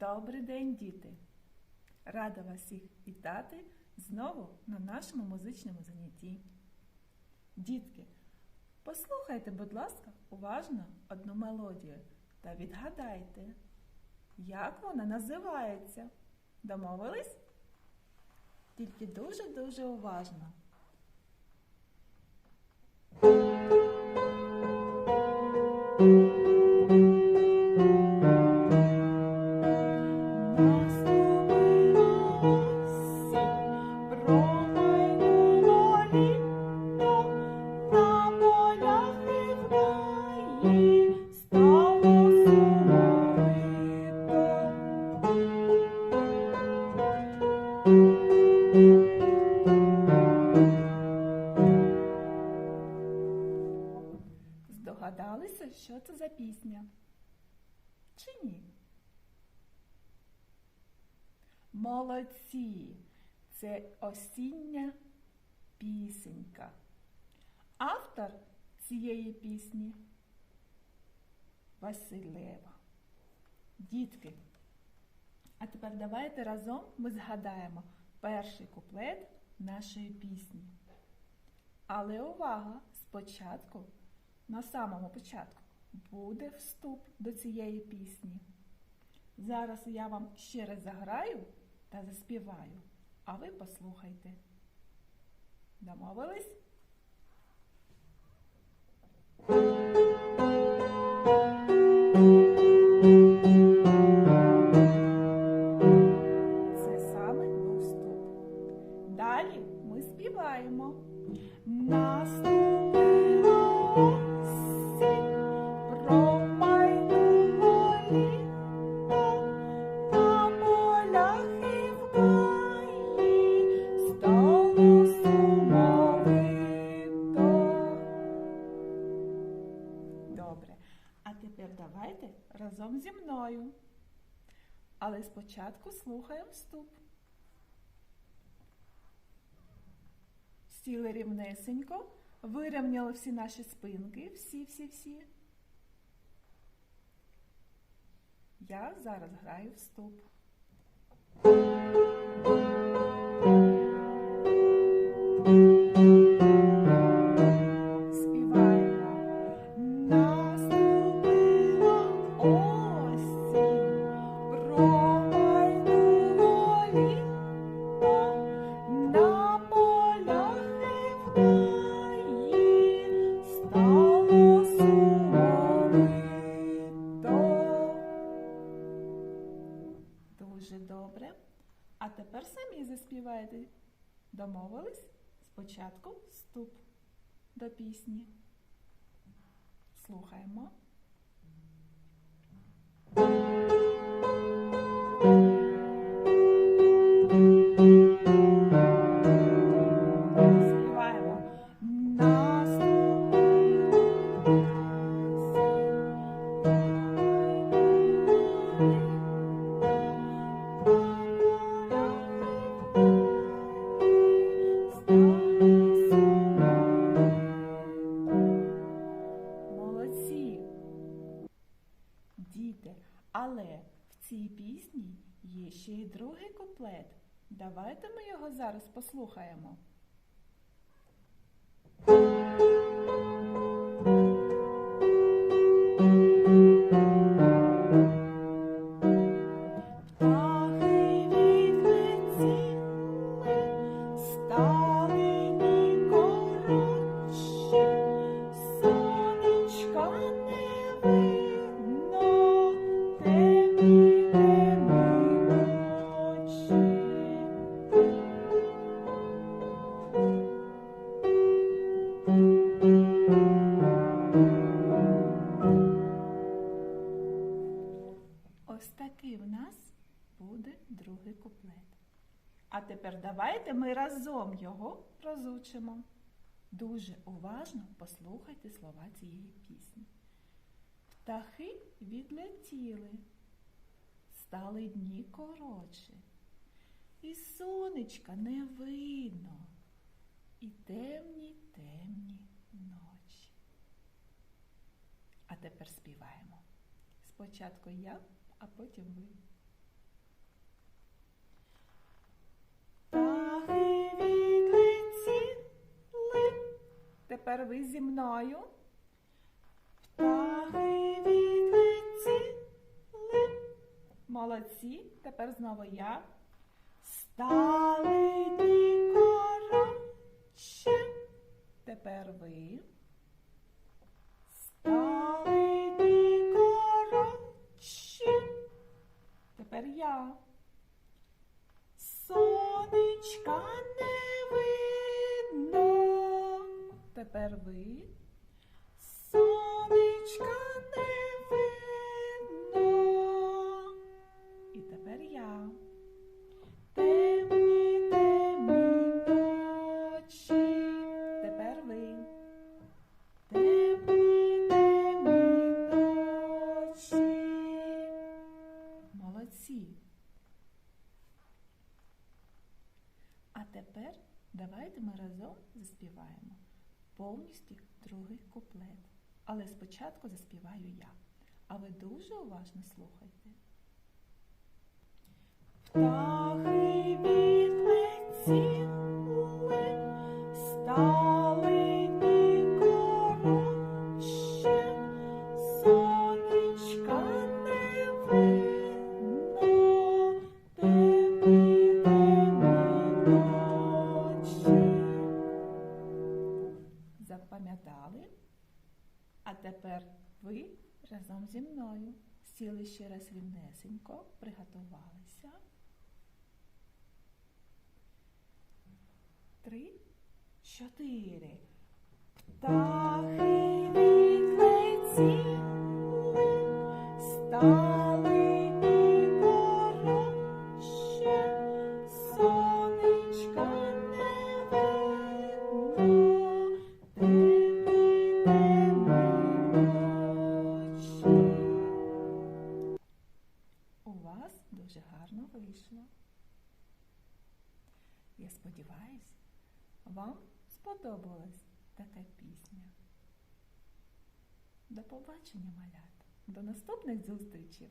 Добрий день, діти! Рада вас всіх вітати знову на нашому музичному занятті. Дітки, послухайте, будь ласка, уважно одну мелодію та відгадайте, як вона називається. Домовились? Тільки дуже-дуже уважно. Здогадалися, що це за пісня? Молодці! Це осіння пісенька. Автор цієї пісні Василева. Дітки. А тепер давайте разом ми згадаємо перший куплет нашої пісні. Але увага! Спочатку, на самому початку, буде вступ до цієї пісні. Зараз я вам ще раз заграю та заспіваю, а ви послухайте. Домовились? Добре. А тепер давайте разом зі мною. Але спочатку слухаємо вступ. Сіли рівнесенько, вирівняли всі наші спинки, всі-всі-всі. Я зараз граю в Співаємо. А тепер самі заспівайте. Домовились? Спочатку вступ до пісні. Слухаємо. Цій пісні є ще й другий куплет. Давайте ми його зараз послухаємо. Ось такий в нас буде другий куплет. А тепер давайте ми разом його розучимо. Дуже уважно послухайте слова цієї пісні. Птахи відлетіли, стали дні коротше, і сонечка не видно, і темні темні ночі. А тепер співаємо. Спочатку я, а потім ви. Птахи від тепер ви зі мною. Птахи відлетіли, молодці, тепер знову я. Стали дні тепер ви. Тепер ви. Сонечка не видно. І тепер я. Темні, темні ночі. Тепер ви. Темні, темні ночі. Молодці. А тепер давайте ми разом заспіваємо повністю другий куплет. Але спочатку заспіваю я. А ви дуже уважно слухайте. Птахи відлетіли, стали Запам'ятали? А тепер ви разом зі мною сіли ще раз рівнесенько, приготувалися. Три, чотири. Птахи відлетіли, стали Я сподіваюсь, вам сподобалась така пісня. До побачення, малята. До наступних зустрічей!